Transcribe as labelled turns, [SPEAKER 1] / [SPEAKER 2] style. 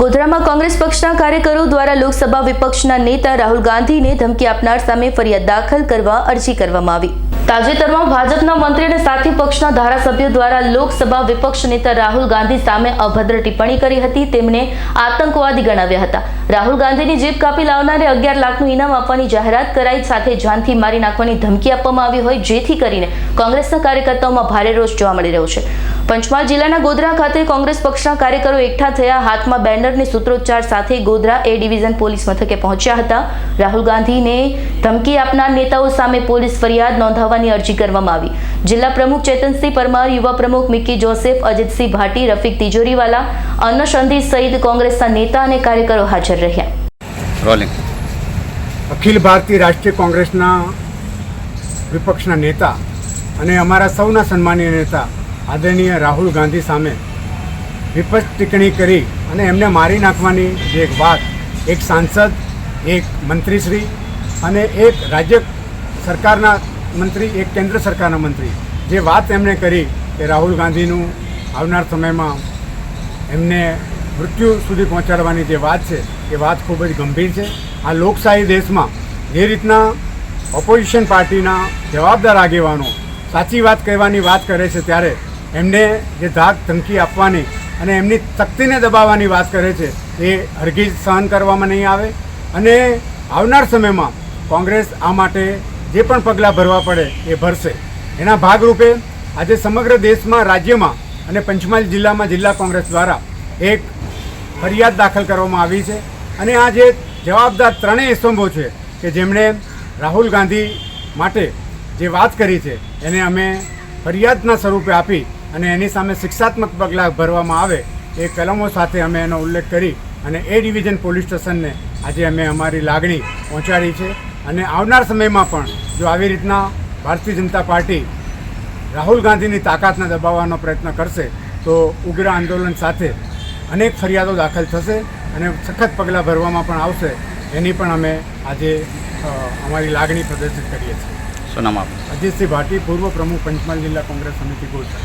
[SPEAKER 1] ગોધરામાં કોંગ્રેસ પક્ષના કાર્યકરો દ્વારા લોકસભા વિપક્ષના નેતા રાહુલ ગાંધીને ધમકી આપનાર સામે ફરિયાદ દાખલ કરવા અરજી કરવામાં આવી. તાજેતરમાં ભાજપના મંત્રી અને સાથી પક્ષના ધારાસભ્યો દ્વારા લોકસભા વિપક્ષ નેતા રાહુલ ગાંધી સામે અભદ્ર ટિપ્પણી કરી હતી. તેમને આતંકવાદી ગણાવ્યા હતા. રાહુલ ગાંધીની જીપ કાપી લાવનારે અગિયાર લાખનું ઇનામ આપવાની જાહેરાત કરાઈ. સાથે જાનથી મારી નાખવાની ધમકી આપવામાં આવી હોય, જેથી કરીને કોંગ્રેસના કાર્યકર્તાઓમાં ભારે રોષ જોવા મળી રહ્યો છે. પંચમહાલ જિલ્લાના ગોધરા ખાતે કોંગ્રેસ પક્ષના કાર્યકરો એકઠા થયા. હાથમાં બેનરની સૂત્રોચ્ચાર સાથે ગોધરા એ ડિવિઝન પોલીસ મથકે પહોંચ્યા હતા. રાહુલ ગાંધીને ધમકી આપનાર નેતાઓ સામે પોલીસ ફરિયાદ નોંધાવવાની અરજી કરવામાં આવી. જિલ્લા પ્રમુખ ચેતનસિંહ પરમાર યુવા પ્રમુખ મિકી જોસેફ અજીતસિંહ ભાટી રફીક તિજોરીવાલા અન્નશંધી સહિત કોંગ્રેસના નેતા અને કાર્યકરો હાજર રહ્યા.
[SPEAKER 2] અખિલ ભારતીય રાષ્ટ્રીય કોંગ્રેસના વિપક્ષના નેતા અને અમારા સૌના સન્માનીય નેતા આદરણીય રાહુલ ગાંધી સામે વિપક્ષ ટિપ્પણી કરી અને એમને મારી નાખવાની જે એક વાત, એક સાંસદ, એક મંત્રીશ્રી અને એક રાજ્ય સરકારના મંત્રી, એક કેન્દ્ર સરકારના મંત્રી, જે વાત એમણે કરી કે રાહુલ ગાંધીનું આવનાર સમયમાં એમને મૃત્યુ સુધી પહોંચાડવાની જે વાત છે, એ વાત ખૂબ જ ગંભીર છે. આ લોકશાહી દેશમાં જે રીતના ઓપોઝિશન પાર્ટીના જવાબદાર આગેવાનો સાચી વાત કહેવાની વાત કરે છે ત્યારે એમને જે ધાક ધમકી આપવાની અને એમની શક્તિને દબાવવાની વાત કરે છે, એ હરગીજ સહન કરવામાં નહીં આવે. અને આવનાર સમયમાં કોંગ્રેસ આ માટે જે પણ પગલાં ભરવા પડે, એ ભરશે. એના ભાગરૂપે આજે સમગ્ર દેશમાં, રાજ્યમાં અને પંચમહાલ જિલ્લામાં જિલ્લા કોંગ્રેસ દ્વારા એક ફરિયાદ દાખલ કરવામાં આવી છે. અને આ જે જવાબદાર ત્રણેય એસંભો છે, કે જેમણે રાહુલ ગાંધી માટે જે વાત કરી છે, એને અમે ફરિયાદના સ્વરૂપે આપી અને એની સામે શિક્ષાત્મક પગલાં ભરવામાં આવે એ કલમો સાથે અમે એનો ઉલ્લેખ કરી અને એ ડિવિઝન પોલીસ સ્ટેશનને આજે અમે અમારી લાગણી પહોંચાડી છે. અને આવનાર સમયમાં પણ જો આવી રીતના ભારતીય જનતા પાર્ટી રાહુલ ગાંધીની તાકાતને દબાવવાનો પ્રયત્ન કરશે તો ઉગ્ર આંદોલન સાથે અનેક ફરિયાદો દાખલ થશે અને સખત પગલાં ભરવામાં પણ આવશે એની પણ અમે આજે અમારી લાગણી પ્રદર્શિત કરીએ છીએ.
[SPEAKER 3] શું નામ આપનું?
[SPEAKER 2] અજીતસિંહ ભાટી પૂર્વ પ્રમુખ પંચમહાલ જિલ્લા કોંગ્રેસ સમિતિ ગોધરા.